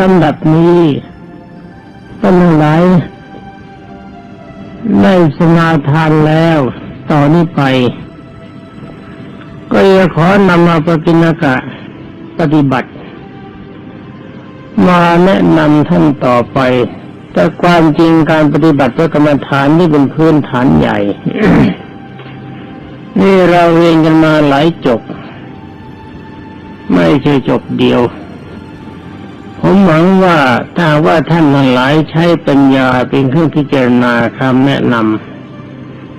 ลำดับนี้ท่านทั้งหลายได้สมาทานแล้วต่อนนี้ไป ก็จะขอนำมาปฏิณกะปฏิบัติ มาแนะนำท่านต่อไป แต่ความจริงการปฏิบัติพระกรรมฐานนี่เป็นพื้นฐานใหญ่ นี่เราเรียนกันมาหลายจบ ไม่ใช่จบเดียว ผมหวังว่าถ้าว่าท่านทั้งหลายใช้ปัญญาเป็นเครื่องพิจารณาคำแนะน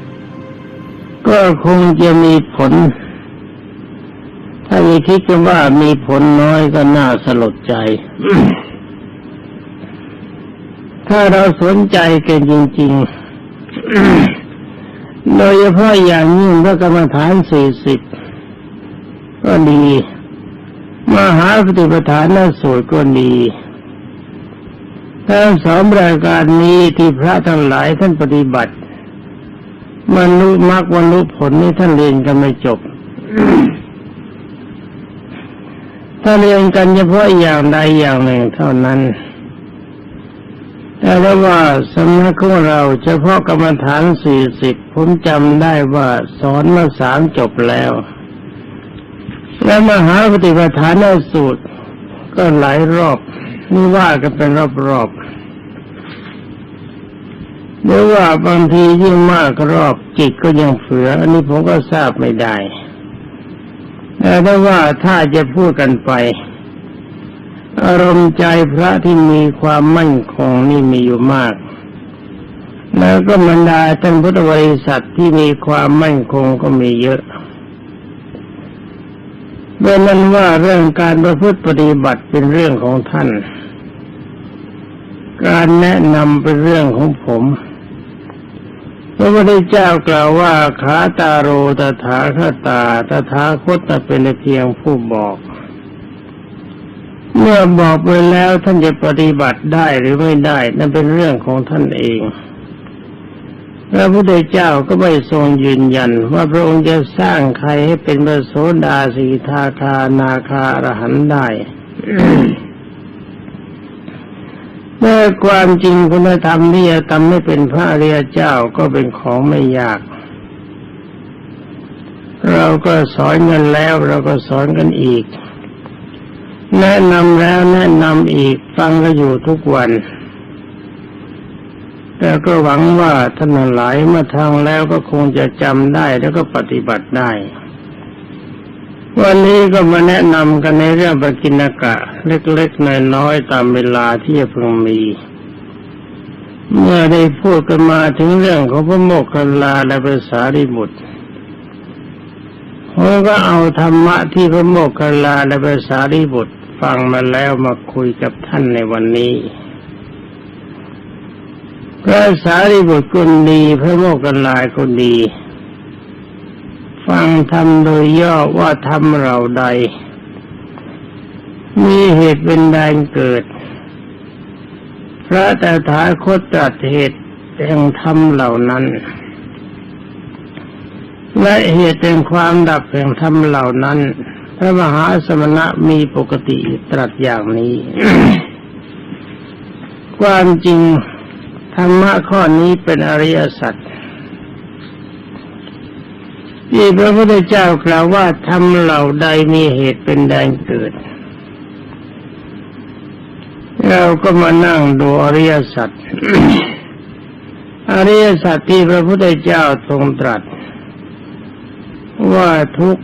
ำก็คงจะมีผล ถ้ามีคิดกันว่ามีผลน้อยก็น่าสลดใจ ถ้าเราสนใจกันจริง ๆ โดยเฉพาะอย่างยิ่งพระกรรมฐานสี่สิบก็ดี มหาปฏิปทานสูตรก็ดีทั้งสองรายการนี้ที่พระทั้งหลายท่านปฏิบัติมนุษย์มรรคมนุษย์ผลนี้ท่านเรียนกันไม่จบ ถ้าเรียนกันเฉพาะอย่างใดอย่างหนึ่งเท่านั้น แต่ว่าสำนักของเราเฉพาะกรรมฐานสี่สิบผมจำได้ว่าสอนมาสามจบแล้ว และมหาปฏิปทานสูตร ก็หลายรอบนี่ว่ากันเป็นรอบๆหรือว่าบางทียิ่งมากรอบจิตก็ยังเฝือ อันนี้ผมก็ทราบไม่ได้แต่ว่าถ้าจะพูดกันไป อารมณ์ใจพระที่มีความมั่นคงนี่มีอยู่มาก แล้วก็บรรดาท่านพุทธบริษัทที่มีความมั่นคงก็มีเยอะ เมื่อนั้นว่าเรื่องการประพฤติปฏิบัติเป็นเรื่องของท่าน การแนะนำเป็นเรื่องของผมพระพุทธเจ้ากล่าวว่าขาตาโรตถาคตาตถาคตเป็นเพียงผู้บอก เมื่อบอกไปแล้วท่านจะปฏิบัติได้หรือไม่ได้ นั่นเป็นเรื่องของท่านเอง พระพุทธเจ้าก็ไม่ทรงยืนยัน ว่าพระองค์จะสร้างใครให้เป็นพระโสดาสีทาคานาคารหันได้แต่ความจริงคุณธรรมที่จะทำให้เป็นพระอริยเจ้าก็เป็นของไม่ยาก เราก็สอนกันแล้วเราก็สอนกันอีก แนะนำแล้วแนะนำอีกฟังก็อยู่ทุกวัน แต่ก็หวังว่าท่านหลายเมื่อทางแล้วก็คงจะจำได้แล้วก็ปฏิบัติได้ วันนี้ก็มาแนะนำกันในเรื่องปกินกะ เล็กๆน้อยๆตามเวลาที่จะพึงมี เมื่อได้พูดกันมาถึงเรื่องของพระโมกขลาและภาษาริบุตรผมก็เอาธรรมะที่พระโมกขลาและภาษาริบุตรฟังมาแล้วมาคุยกับท่านในวันนี้ พระสารีบุตรคนดีพระโมกขลายคนดี ฟังธรรมโดยย่อว่าธรรมเราใด มีเหตุเป็นแดนเกิด พระแตถาคตตรัสเหตุแห่งธรรมเหล่านั้น และเหตุแห่งความดับแห่งธรรมเหล่านั้น พระมหาสมณะมีปกติตรัสอย่างนี้ ความจริง ธรรมะข้อนี้เป็นอริยสัจที่พระพุทธเจ้ากล่าวว่าทำเหล่าใดมีเหตุเป็นแดนเกิด เราก็มานั่งดูอริยสัจอริยสัจที่พระพุทธเจ้าทรงตรัส ว่าทุก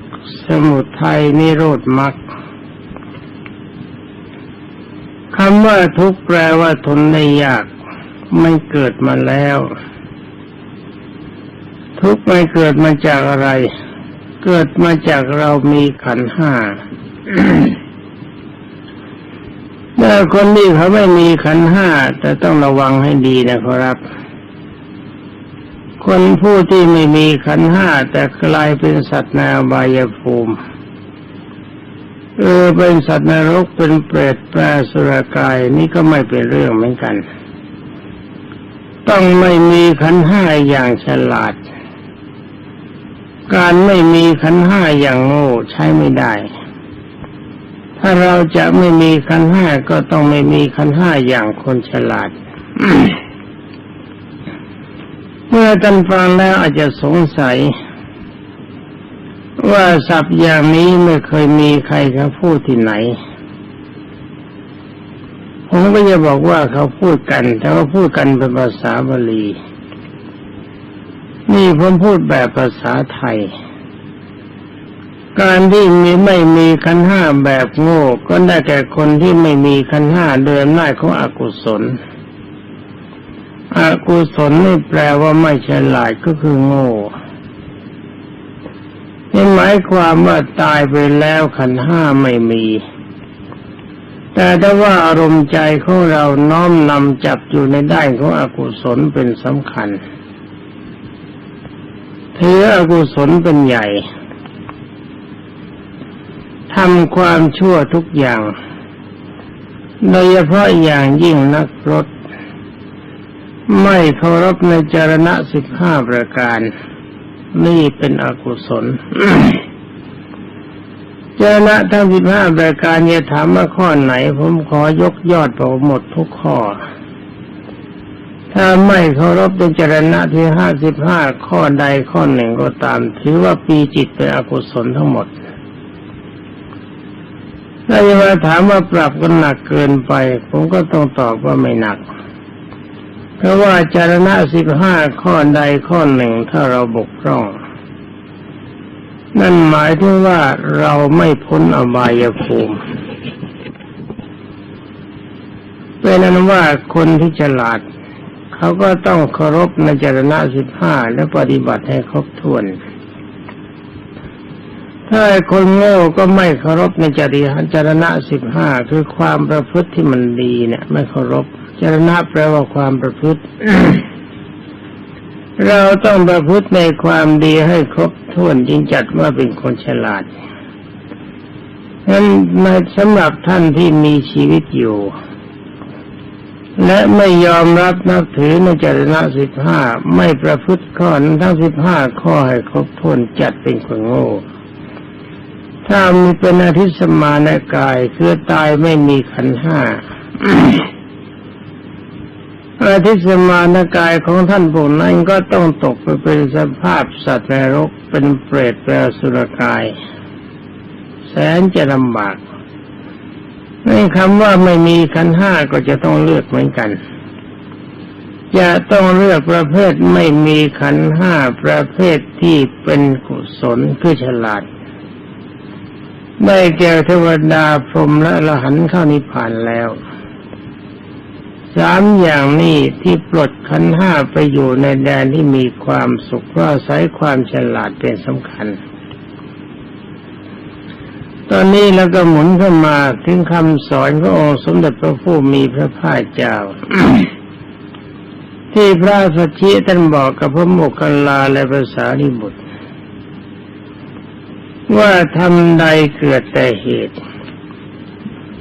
สมุทัยนิโรธมรรคคำว่าทุกแปลว่าทนได้ยาก ไม่เกิดมาแล้ว ทุกไม่เกิดมาจากอะไร เกิดมาจากเรามีขันห้าแต่คนที่เขาไม่มีขันห้าแต่ต้องระวังให้ดีนะครับ คนผู้ที่ไม่มีขันห้าแต่กลายเป็นสัตว์ในอบายภูมิเออเป็นสัตว์นรกเป็นเปรตแปรสุรกายนี่ก็ไม่เป็นเรื่องเหมือนกัน ต้องไม่มีขันห้าอย่างฉลาด การไม่มีขันห้าอย่างโง่ใช้ไม่ได้ ถ้าเราจะไม่มีขันห้าก็ต้องไม่มีขันห้าอย่างคนฉลาด เมื่อท่านฟังแล้วอาจจะสงสัย ว่าศัพท์อย่างนี้ไม่เคยมีใครเขาพูดที่ไหน ผมก็จะบอกว่าเขาพูดกัน แต่ว่าพูดกันเป็นภาษาบาลี นี่ผมพูดแบบภาษาไทย การที่มีไม่มีขันห้าแบบโง่ก็ได้แก่คนที่ไม่มีขันห้าเดินหน้าของอกุศล อกุศลนี่แปลว่าไม่ฉลาดก็คือโง่นี่หมายความว่าตายไปแล้วขันห้าไม่มี แต่ถ้าว่าอารมณ์ใจของเราน้อมนำจับอยู่ในด้านของอกุศลเป็นสำคัญถืออกุศลเป็นใหญ่ทำความชั่วทุกอย่าง โดยเฉพาะอย่างยิ่งนักรถ ไม่เคารพในจรณะสิบห้าประการ นี่เป็นอกุศล จรณะทั้งสิบห้าประการเนี่ยถามว่าข้อไหน ผมขอยกยอดไปหมดทุกข้อ ถ้าไม่เคารพในจรณะที่ห้าสิบห้าข้อใดข้อหนึ่งก็ตาม ถือว่าปีจิตเป็นอกุศลทั้งหมดถ้าจะมาถามว่าปรับกันหนักเกินไป ผมก็ต้องตอบว่าไม่หนัก เพราะว่าจารณะสิบห้าข้อใดข้อหนึ่งถ้าเราบกพร่อง นั่นหมายถึงว่าเราไม่พ้นอบายภูมิเป็นนั้นว่าคนที่ฉลาด เขาก็ต้องเคารพในจารณะสิบห้าและปฏิบัติให้ครบถ้วน ถ้าคนโง่ก็ไม่เคารพในจริยจารณะสิบห้าคือความประพฤติที่มันดีเนี่ย ไม่เคารพจารณะแปลว่าความประพฤติ เราต้องประพฤติในความดีให้ครบถ้วนจึงจัดว่าเป็นคนฉลาดนั้นในสำหรับท่านที่มีชีวิตอยู่ และไม่ยอมรับนับถือในจารณะสิบห้าไม่ประพฤติข้อนั้นทั้งสิบห้าข้อให้ครบถ้วนจัดเป็นคนโง่ ถ้ามีเป็นอาธิสมานกายคือตายไม่มีขันห้า อาทิสมานกายของท่านพวกนั้นก็ต้องตกไปเป็นสภาพสัตว์นรกเป็นเปรตแปลสุรกาย แสนจะลำบากในคำว่าไม่มีขันห้าก็จะต้องเลือกเหมือนกัน จะต้องเลือกประเภทไม่มีขันห้าประเภทที่เป็นกุศลคือฉลาด ได้แก่เทวดาพรหมและละหันเข้านิพพานแล้ว สามอย่างนี้ที่ปลดขันห้าไปอยู่ในแดนที่มีความสุขเพราะอาศัยความฉลาดเป็นสำคัญ ตอนนี้แล้วก็หมุนเข้ามาถึงคำสอนขององค์สมเด็จพระผู้มีพระภาคเจ้า ที่พระสัชชีท่านบอกกับพระโมคคัลลาและภาษาลิบุตร ว่าทำใดเกิดแต่เหตุ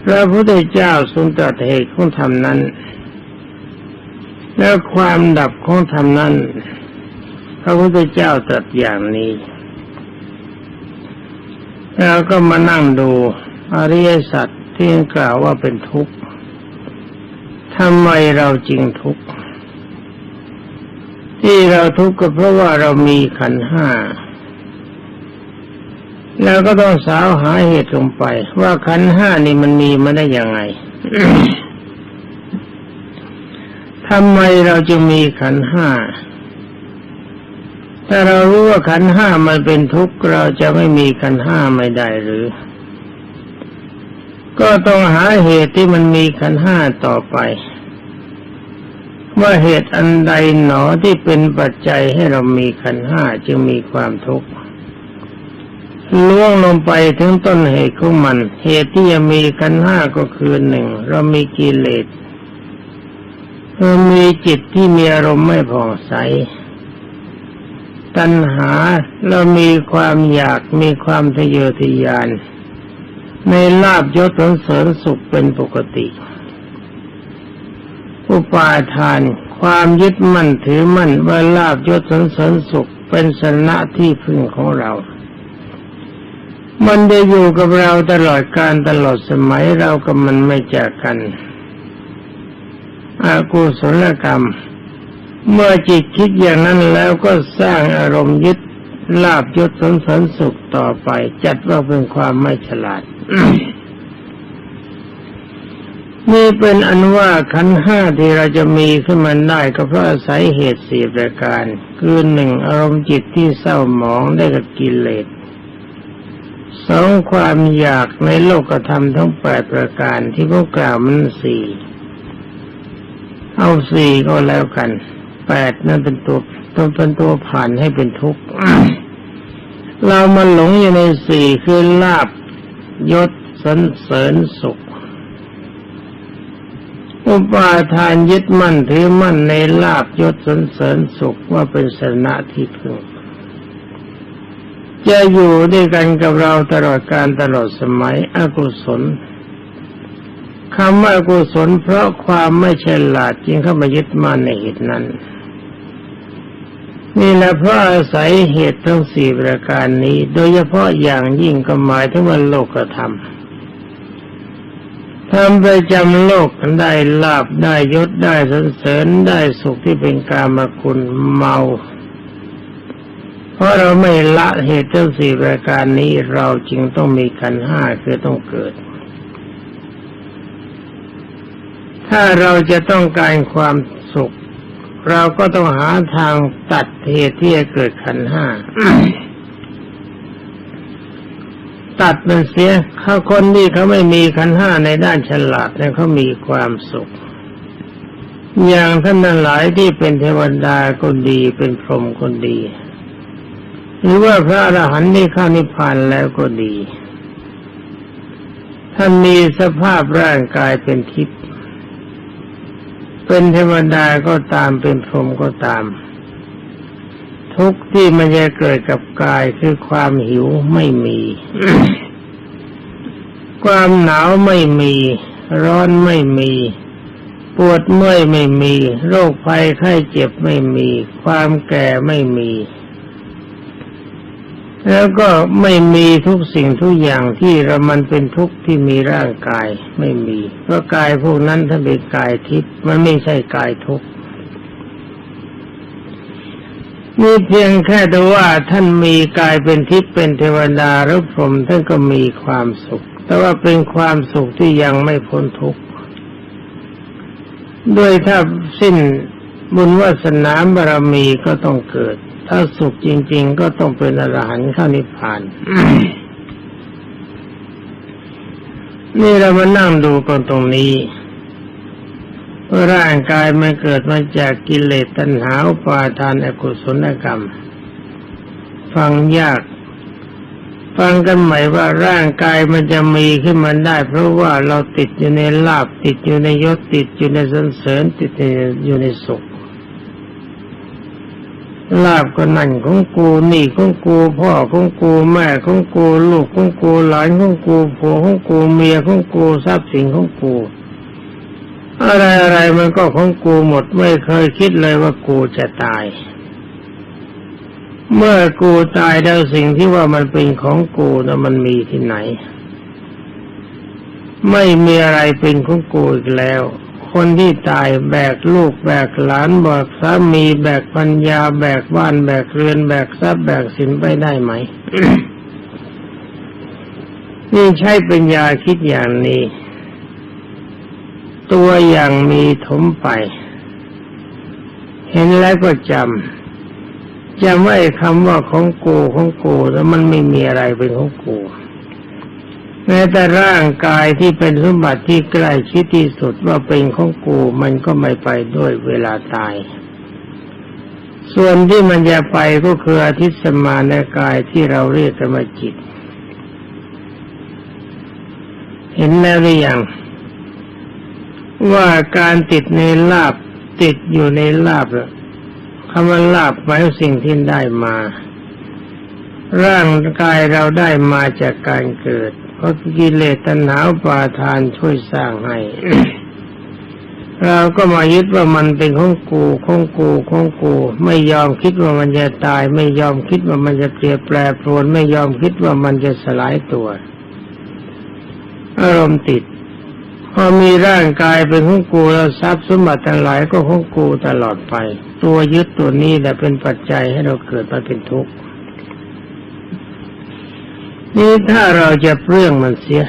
พระพุทธเจ้าทรงตรัสเหตุของธรรมนั้น แล้วความดับของธรรมนั้น พระพุทธเจ้าตรัสอย่างนี้ แล้วก็มานั่งดูอริยสัจที่กล่าวว่าเป็นทุกข์ทำไมเราจริงทุกข์ ที่เราทุกข์ก็เพราะว่าเรามีขันห้า แล้วก็ต้องสาวหาเหตุลงไป ว่าขันห้านี่มันมีมาได้ยังไง ทำไมเราจะมีขันห้าถ้าเรารู้ว่าขันห้ามันเป็นทุกข์เราจะไม่มีขันห้าไม่ได้หรือ ก็ต้องหาเหตุที่มันมีขันห้าต่อไป ว่าเหตุอันใดหนอที่เป็นปัจจัยให้เรามีขันห้าจึงมีความทุกข์ล่วงลงไปถึงต้นเหตุของมัน เหตุที่จะมีขันห้าก็คือหนึ่งเรามีกิเลส เรามีจิตที่มีอารมณ์ไม่ผ่องใส ตัณหาเรามีความอยากมีความทะเยอทะยาน ในลาบยศสรรเสริญสุขเป็นปกติ อุปาทานความยึดมั่นถือมั่นว่าลาบยศสรรเสริญสุขเป็นสนะที่พึ่งของเรา มันจะอยู่กับเราตลอดการตลอดสมัยเรากับมันไม่จากกัน อากุศลกรรม เมื่อจิตคิดอย่างนั้นแล้วก็สร้างอารมณ์ยึดลาบยศสนสนสุขต่อไปจัดว่าเป็นความไม่ฉลาดนี่เป็นอันว่าขันห้าที่เราจะมีขึ้นมาได้ก็เพราะอาศัยเหตุสี่ประการ คือหนึ่งอารมณ์จิตที่เศร้าหมองได้กับกิเลสสองความอยากในโลกธรรมทั้งแปดประการที่พวกกล่าวมันสี่ เอาสี่ก็แล้วกันแปดนั่นเป็นตัวต้องเป็นตัวผ่านให้เป็นทุกข์เรามาหลงอยู่ในสี่คือลาบยศสันเสริญสุข อุปาทานยึดมั่นถือมั่นในลาบยศสันเสริญสุขว่าเป็นสนะที่พึงจะอยู่ด้วยกันกับเราตลอดการตลอดสมัยอกุศล คำว่ากุศลเพราะความไม่ฉลาดจึงเข้ามายึดมั่นในเหตุนั้น นี่แหละเพราะอาศัยเหตุทั้งสี่ประการนี้ โดยเฉพาะอย่างยิ่งก็หมายถึงว่าโลกธรรมทำประจำโลกได้ลาบได้ยศได้สรรเสริญได้สุขที่เป็นกามคุณเมา เพราะเราไม่ละเหตุทั้งสี่ประการนี้เราจึงต้องมีกันห้าคือต้องเกิด ถ้าเราจะต้องการความสุข เราก็ต้องหาทางตัดเหตุที่จะเกิดขันห้าตัดมันเสียเขาคนที่เขาไม่มีขันห้าในด้านฉลาดเนี่ยเขามีความสุข อย่างท่านทั้งหลายที่เป็นเทวดาก็ดีเป็นพรหมก็ดี หรือว่าพระอรหันต์ที่เข้านิพพานแล้วก็ดี ท่านมีสภาพร่างกายเป็นทิพย์ เป็นเทวดาก็ตามเป็นพรหมก็ตาม ทุกที่มันจะเกิดกับกายคือความหิวไม่มี ความหนาวไม่มี ร้อนไม่มี ปวดเมื่อยไม่มี โรคภัยไข้เจ็บไม่มี ความแก่ไม่มี แล้วก็ไม่มีทุกสิ่งทุกอย่างที่เรามันเป็นทุกข์ที่มีร่างกายไม่มีเพราะกายพวกนั้นถ้าเป็นกายทิพย์มันไม่ใช่กายทุกข์นี่เพียงแค่แต่ว่าท่านมีกายเป็นทิพย์เป็นเทวดาหรือพรหมท่านก็มีความสุข แต่ว่าเป็นความสุขที่ยังไม่พ้นทุกข์ด้วยถ้าสิ้นบุญวาสนาบารมีก็ต้องเกิด ถ้าสุขจริง ๆ ก็ต้องเป็นอรหันต์ข้านิพพาน นี่เรามานั่งดูกันตรงนี้ว่าร่างกายมันเกิดมาจากกิเลสตัณหาปาทานอกุศลกรรม ฟังยาก ฟังกันใหม่ว่าร่างกายมันจะมีขึ้นมาได้ เพราะว่าเราติดอยู่ในลาบติดอยู่ในยศติดอยู่ในสันเสริญติดอยู่ในสุข ลาบก็นั่นของกูนี่ของกูพ่อของกูแม่ของกูลูกของกูหลานของกูผัวของกูเมียของกูทรัพย์สินของกู อะไรอะไรมันก็ของกูหมดไม่เคยคิดเลยว่ากูจะตาย เมื่อกูตายแล้วสิ่งที่ว่ามันเป็นของกูนะมันมีที่ไหน ไม่มีอะไรเป็นของกูอีกแล้ว คนที่ตายแบกลูกแบกหลานแบกสามีแบกปัญญา แบกบ้านแบกเรือนแบกทรัพย์แบกสินไปได้ไหม นี่ใช้ปัญญาคิดอย่างนี้ ตัวอย่างมีถมไป เห็นแล้วก็จำจำไว้คำว่าของกูของกูแล้วมันไม่มีอะไรเป็นของกู แม้แต่ร่างกายที่เป็นสมบัติที่ใกล้ชิดที่สุดว่าเป็นของกูมันก็ไม่ไปด้วยเวลาตาย ส่วนที่มันจะไปก็คืออาทิตย์สมาในกายที่เราเรียกกันว่าจิต เห็นแล้วหรือยังว่าการติดในลาบติดอยู่ในลาบคำว่าลาบหมายสิ่งที่ได้มา ร่างกายเราได้มาจากการเกิด เพราะกิเลสตัณหาปาทานช่วยสร้างให้ เราก็มายึดว่ามันเป็นของกูของกูของกู ไม่ยอมคิดว่ามันจะตาย ไม่ยอมคิดว่ามันจะเปลี่ยนแปลปรวน ไม่ยอมคิดว่ามันจะสลายตัว อารมณ์ติดพอมีร่างกายเป็นของกูแล้วทรัพย์สมบัติทั้งหลายก็ของกูตลอดไป ตัวยึดตัวนี้แหละเป็นปัจจัยให้เราเกิดมาเป็นทุกข์ นี่ถ้าเราจะเปลื้องมันเสีย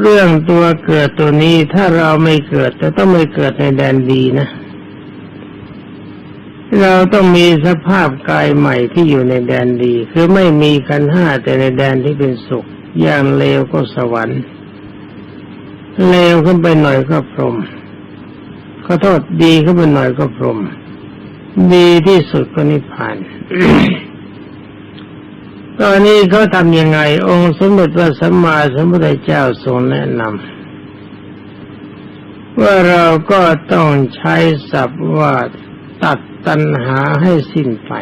เรื่องตัวเกิดตัวนี้ถ้าเราไม่เกิดจะต้องไม่เกิดในแดนดีนะ เราต้องมีสภาพกายใหม่ที่อยู่ในแดนดี คือไม่มีกันห้าแต่ในแดนที่เป็นสุข อย่างเลวก็สวรรค์เลวขึ้นไปหน่อยก็พรหมขอโทษดีขึ้นไปหน่อยก็พรหมดีที่สุดก็นิพพาน ตอนนี้เขาทำยังไง องค์สมเด็จพระสัมมาสัมพุทธเจ้าทรงแนะนำว่าเราก็ต้องใช้ศัพท์ว่าตัดตัณหาให้สิ้นไป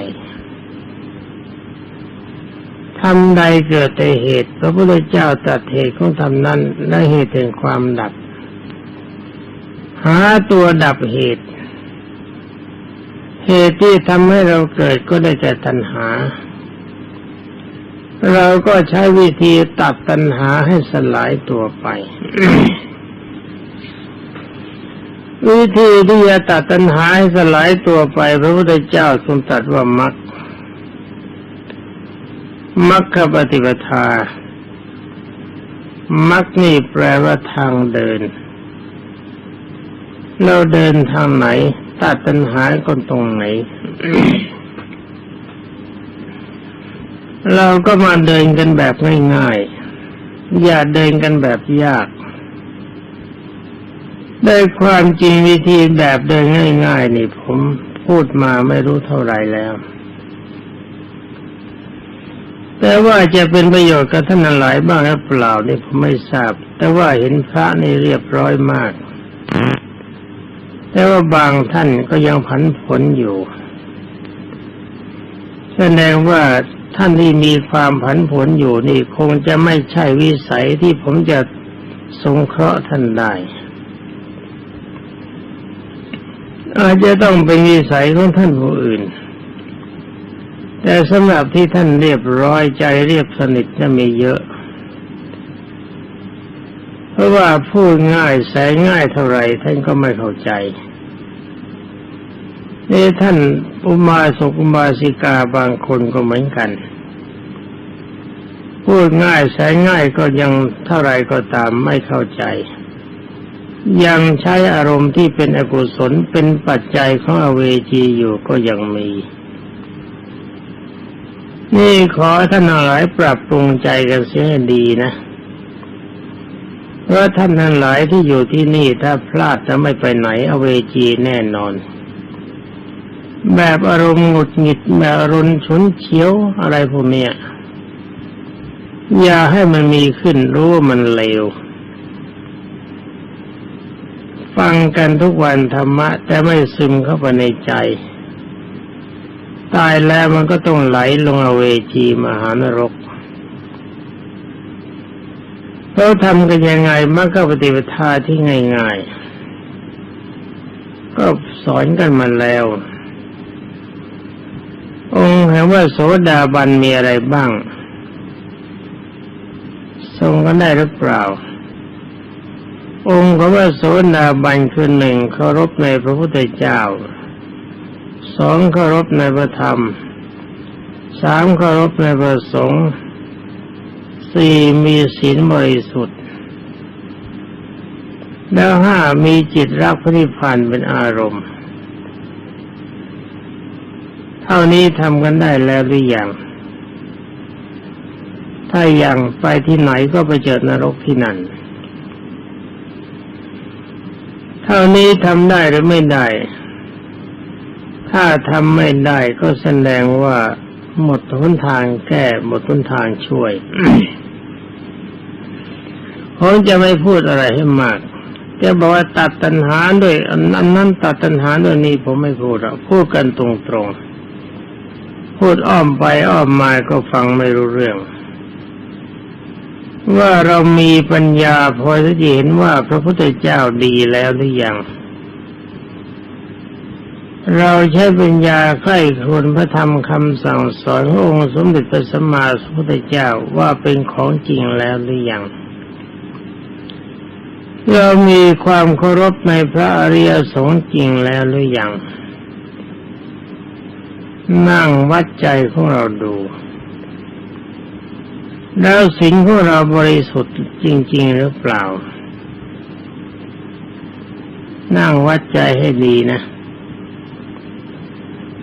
ทำใดเกิดแต่เหตุ พระพุทธเจ้าตัดเหตุของทำนั้นและเหตุแห่งความดับ หาตัวดับเหตุ เหตุที่ทำให้เราเกิดก็ได้แต่ตัณหา เราก็ใช้วิธีตัดตัณหาให้สลายตัวไป วิธีที่จะตัดตัณหาให้สลายตัวไป พระพุทธเจ้าทรงตรัสว่ามรรคมรรคปฏิปทามรรคนี่แปลว่าทางเดิน เราเดินทางไหน ตัดตัณหาคนตรงไหน เราก็มาเดินกันแบบง่ายๆ อย่าเดินกันแบบยาก ได้ความจริงวิธีแบบเดินง่ายๆ นี่ผมพูดมาไม่รู้เท่าไรแล้ว แต่ว่าจะเป็นประโยชน์กับท่านหลายบ้างหรือเปล่านี่ผมไม่ทราบ แต่ว่าเห็นพระนี่เรียบร้อยมาก แต่ว่าบางท่านก็ยังผันผลอยู่ แสดงว่า ท่านที่มีความผันผวนอยู่นี่คงจะไม่ใช่วิสัยที่ผมจะสงเคราะห์ท่านได้อาจจะต้องเป็นวิสัยของท่านผู้อื่น แต่สำหรับที่ท่านเรียบร้อยใจเรียบสนิทจะมีเยอะ เพราะว่าพูดง่ายแสงง่ายเท่าไรท่านก็ไม่เข้าใจ นี่ท่านอุมาสกุมาสิกาบางคนก็เหมือนกัน พูดง่ายแสนง่ายก็ยังเท่าไรก็ตามไม่เข้าใจ ยังใช้อารมณ์ที่เป็นอกุศลเป็นปัจจัยของอเวจีอยู่ก็ยังมี นี่ขอท่านหลายปรับปรุงใจกันเสียดีนะเพราะท่านทั้งหลายที่อยู่ที่นี่ถ้าพลาดจะไม่ไปไหนอเวจีแน่นอน แบบอารมณ์หงุดหงิดแบบอารมณ์ฉุนเฉียวอะไรพวกเนี้ยอย่าให้มันมีขึ้นรู้ว่ามันเลวฟังกันทุกวันธรรมะ แต่ไม่ซึมเข้าไปในใจ ตายแล้วมันก็ต้องไหลลงอเวจีมหานรกเราทำกันยังไงมันก็ปฏิปทาที่ง่าย ๆ ก็สอนกันมาแล้ว องค์แห่งว่าโสดาบันมีอะไรบ้าง ทรงกันได้หรือเปล่า องค์ของว่าโสดาบันคือหนึ่งเคารพในพระพุทธเจ้าสองเคารพในพระธรรมสามเคารพในพระสงฆ์สี่มีศีลบริสุทธิ์ แล้วห้ามีจิตรักพระนิพพานเป็นอารมณ์ ท่านี้ทำกันได้แล้วหรือยัง ถ้ายังไปที่ไหนก็ไปเจอนรกที่นั่น เท่านี้ทำได้หรือไม่ได้ ถ้าทำไม่ได้ก็แสดงว่าหมดทุนทางแก้หมดทุนทางช่วยผมจะไม่พูดอะไรให้มากจะบอกว่าตัดตัณหาด้วยอันนั้นตัดตัณหาด้วยนี้ผมไม่พูดหรอกพูดกันตรงๆ พูดอ้อมไปอ้อมมาก็ฟังไม่รู้เรื่อง ว่าเรามีปัญญาพอจะเห็นว่าพระพุทธเจ้าดีแล้วหรือยังเราใช้ปัญญาใกล้ควรพระธรรมคำสั่งสอนขององค์สมเด็จพระสัมมาสัมพุทธเจ้าว่าเป็นของจริงแล้วหรือยังเรามีความเคารพในพระอริยสงฆ์จริงแล้วหรือยัง นั่งวัดใจของเราดู แล้วสิ่งของเราบริสุทธิ์จริง ๆ หรือเปล่า นั่งวัดใจให้ดีนะ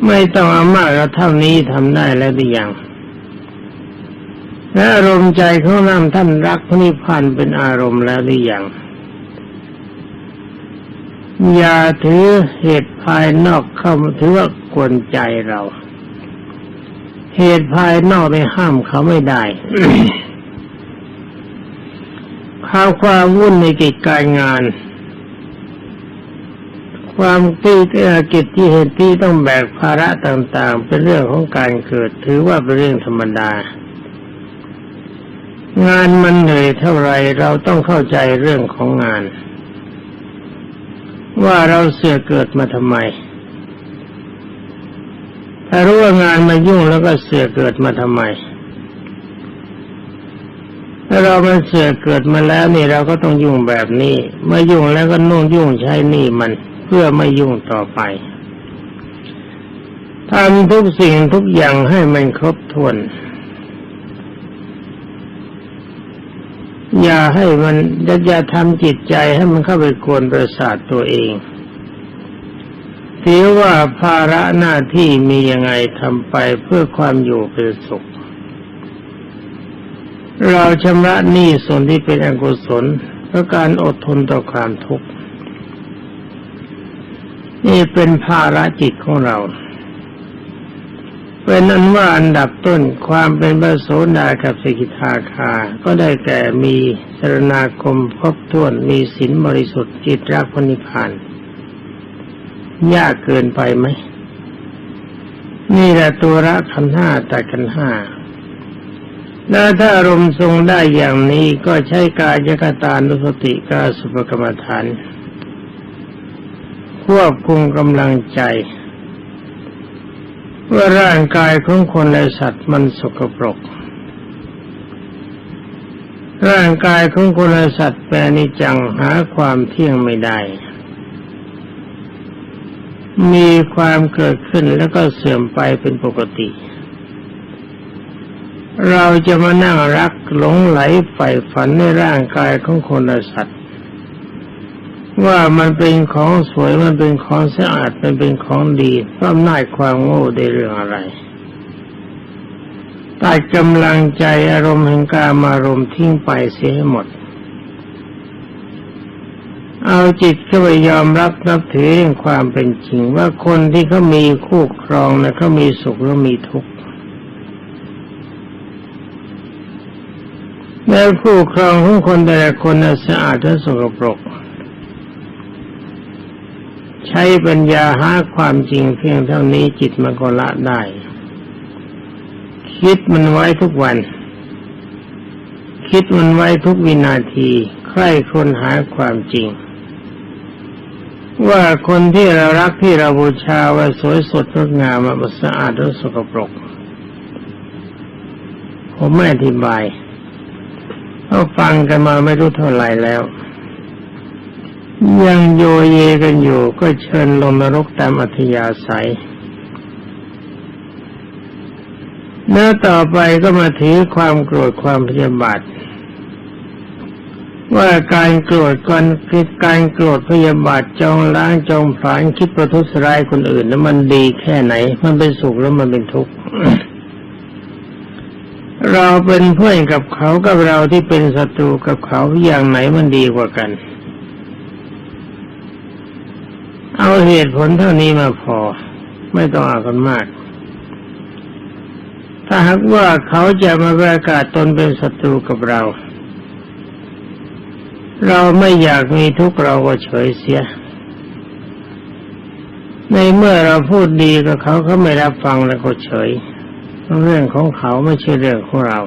ไม่ต้องอามากแล้วเท่านี้ทำได้แล้วหรือยังและอารมณ์ใจของนำท่านรักพระนิพพานเป็นอารมณ์แล้วหรือยังอย่าถือเหตุายนอกเข้ามาถือว่ากวนใจเรา เหตุภายนอกในห้ามเขาไม่ได้ข้าวความวุ่นในกิจการงาน ความตีเอ่อกิจที่เห็นที่ต้องแบกภาระต่างๆ เป็นเรื่องของการเกิด ถือว่าเป็นเรื่องธรรมดา งานมันเหนื่อยเท่าไรเราต้องเข้าใจเรื่องของงาน ว่าเราเสือเกิดมาทำไม ถ้ารู้ว่างานมายุ่งแล้วก็เสือเกิดมาทำไม ถ้าเรามันเสือเกิดมาแล้วนี่เราก็ต้องยุ่งแบบนี้เมื่อยุ่งแล้วก็นุ่งยุ่งใช้นี่มันเพื่อไม่ยุ่งต่อไปทำทุกสิ่งทุกอย่างให้มันครบถ้วน อย่าให้มันอย่าทำจิตใจให้มันเข้าไปกวนประสาทตัวเองถือว่าภาระหน้าที่มียังไงทำไปเพื่อความอยู่เป็นสุข เราชำระหนี้ส่วนที่เป็นอกุศลเพราะการอดทนต่อความทุกข์ นี่เป็นภาระจิตของเรา เป็นนั้นว่าอันดับต้นความเป็นพระโสดากับสกิทาคา ก็ได้แก่มีสรณาคมครบถ้วนมีศีลบริสุทธิ์จิตรักพนิพานยากเกินไปไหม นี่แหละตัวละขันห้าแต่ขันห้าแล้วถ้าอารมณ์ทรงได้อย่างนี้ก็ใช้กายกตานุสติกาสุปกรรมฐานควบคุมกำลังใจ ว่าร่างกายของคนและสัตว์มันสกปรก ร่างกายของคนและสัตว์แปรนิจังหาความเที่ยงไม่ได้ มีความเกิดขึ้นแล้วก็เสื่อมไปเป็นปกติ เราจะมานั่งรักหลงไหลใฝ่ฝันในร่างกายของคนและสัตว์ ว่ามันเป็นของสวยมันเป็นของสะอาดมันเป็นของดีเพราะอำนาจความโง่ได้เรื่องอะไรตัดกำลังใจอารมณ์แห่งการมารมณ์ทิ้งไปเสียให้หมด เอาจิตเข้าไปยอมรับนับถือเรื่องความเป็นจริงว่าคนที่เขามีคู่ครองนะเขามีสุขและมีทุกข์แล้วคู่ครองของคนแต่ละคนนะสะอาดและสกปรก ใช้ปัญญาหาความจริงเพียงเท่านี้จิตมันก็ละได้ คิดมันไว้ทุกวัน คิดมันไว้ทุกวินาทีใคร่คนหาความจริง ว่าคนที่เรารักที่เราบูชาว่าสวยสดงดงามมันสะอาดและสกปรกผมไม่อธิบายเขาฟังกันมาไม่รู้เท่าไหร่แล้ว ยังโยเยกันอยู่ก็เชิญลงนรกตามอัธยาศัยเนื้อต่อไปก็มาถือความโกรธความพยาบาทว่าการโกรธกันคือการโกรธพยาบาทจองล้างจองผลาญคิดประทุษร้ายคนอื่นนั้นมันดีแค่ไหน มันเป็นสุขแล้วมันเป็นทุกข์เราเป็นเพื่อนกับเขากับเราที่เป็นศัตรูกับเขาอย่างไหนมันดีกว่ากัน เอาเหตุผลเท่านี้มาพอ ไม่ต้องเอากันมาก ถ้าหากว่าเขาจะมาประกาศตนเป็นศัตรูกับเรา เราไม่อยากมีทุกข์เราก็เฉยเสีย ในเมื่อเราพูดดีกับเขาเขาไม่รับฟังแล้วก็เฉย เรื่องของเขาไม่ใช่เรื่องของเรา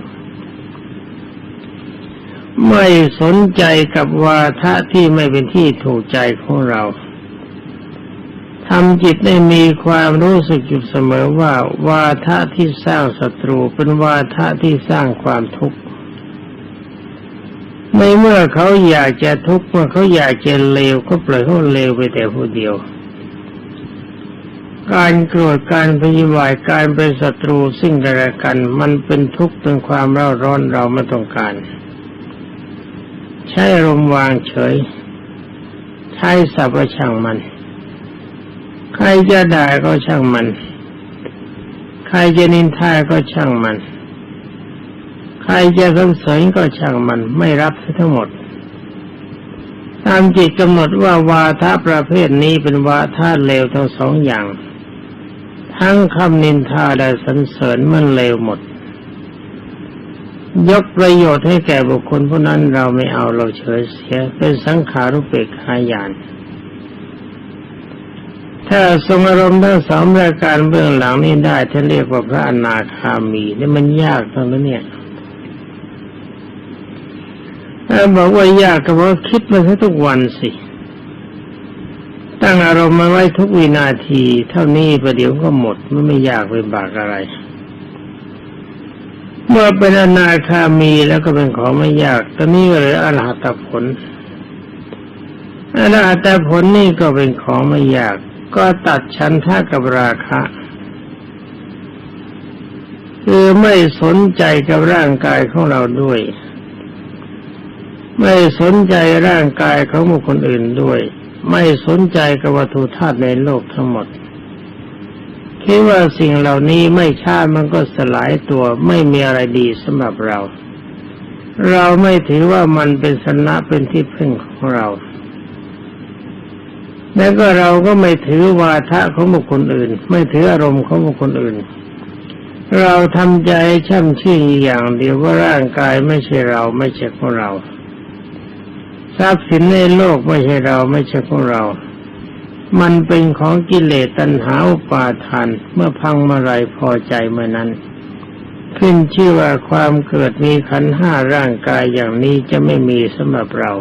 ไม่สนใจกับวาทะที่ไม่เป็นที่ถูกใจของเรา ทำจิตให้มีความรู้สึกอยู่เสมอว่า วาทะที่สร้างศัตรูเป็นวาทะที่สร้างความทุกข์ในเมื่อเขาอยากจะทุกข์เมื่อเขาอยากจะเลวก็ปล่อยเขาเลวไปแต่ผู้เดียว การโกรธการพยาบาทการเป็นศัตรูซึ่งกันและกัน มันเป็นทุกข์เป็นความเร่าร้อนเราไม่ต้องการ ใช้อารมวางเฉย ใช้สับประช่างมัน ใครจะด่าก็ช่างมัน ใครจะนินทาก็ช่างมัน ใครจะสรรเสริญก็ช่างมัน ไม่รับทั้งหมด ตามจิตกำหนดว่าวาทะประเภทนี้เป็นวาทะเลวทั้งสองอย่าง ทั้งคำนินทาและสรรเสริญมันเลวหมด ยกประโยชน์ให้แก่บุคคลผู้นั้นเราไม่เอาเราเฉยเสียเป็นสังขารุเปกขายาน ถ้าทรงอารมณ์ทั้งสองรายการเบื้องหลังนี้ได้ท่านเรียกว่าพระอนาคามีนี่มันยากตรงนั้นเนี่ยถ้าบอกว่ายากก็เพราะคิดมาทุกวันสิ ตั้งอารมณ์มาไว้ทุกวินาที เท่านี้ประเดี๋ยวก็หมดมันไม่ยากไปบากอะไร เมื่อเป็นอนาคามีแล้วก็เป็นของไม่ยาก ตอนนี้ก็เลยอรหัตผลอรหัตผลนี่ก็เป็นของไม่ยาก ก็ตัดชันท่ากับราคะคือไม่สนใจกับร่างกายของเราด้วย ไม่สนใจร่างกายของบุคคลอื่นด้วย ไม่สนใจกับวัตถุธาตุในโลกทั้งหมดคิดว่าสิ่งเหล่านี้ไม่ช้ามันก็สลายตัวไม่มีอะไรดีสำหรับเรา เราไม่ถือว่ามันเป็นสนะเป็นที่พึ่งของเรา แล้วก็เราก็ไม่ถือวาทะของบุคคลอื่น ไม่ถืออารมณ์ของบุคคลอื่น เราทำใจช่ำชื่นอย่างเดียวว่าร่างกายไม่ใช่เราไม่ใช่ของเรา ทรัพย์สินในโลกไม่ใช่เราไม่ใช่ของเรา มันเป็นของกิเลสตัณหาอุปาทานเมื่อพังเมื่อไรพอใจเมื่อนั้น ขึ้นชื่อว่าความเกิดมีขันห้าร่างกายอย่างนี้จะไม่มีสำหรับเรา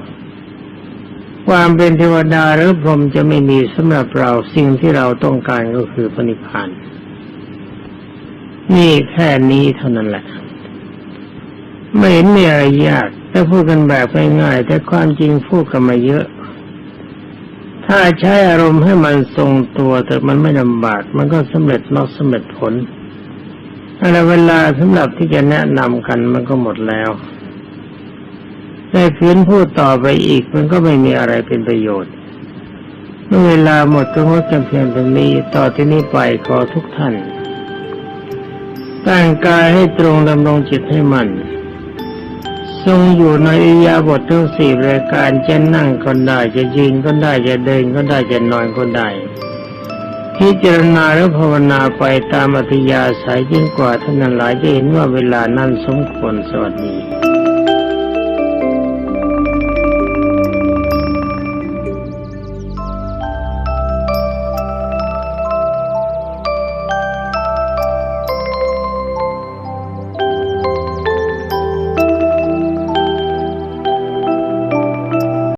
ความเป็นเทวดาหรือพรหมจะไม่มีสำหรับเราสิ่งที่เราต้องการก็คือปณิพานนี่แค่นี้เท่านั้นแหละ ไม่เห็นมีอะไรยากถ้าพูดกันแบบง่ายๆแต่ความจริงพูดกันมาเยอะ ถ้าใช้อารมณ์ให้มันทรงตัวแต่มันไม่ลำบากมันก็สำเร็จมากสำเร็จผลอะไรเวลาสำหรับที่จะแนะนำกันมันก็หมดแล้ว แต่คืนพูดต่อไปอีกมันก็ไม่มีอะไรเป็นประโยชน์เมื่อเวลาหมดก็งดกันเพียงเท่านี้ต่อที่นี้ไปขอทุกท่านตั้งกายให้ตรงดำรงจิตให้มัน ทรงอยู่ในอิยาบถทั้งสี่รายการจะนั่งก็ได้จะยืนก็ได้จะเดินก็ได้จะนอนก็ได้พิจารณาและภาวนาไปตามอัธยาศัยยิ่งกว่าท่านนั้นหลายจะเห็นว่าเวลานั้นสมควรสวัสดี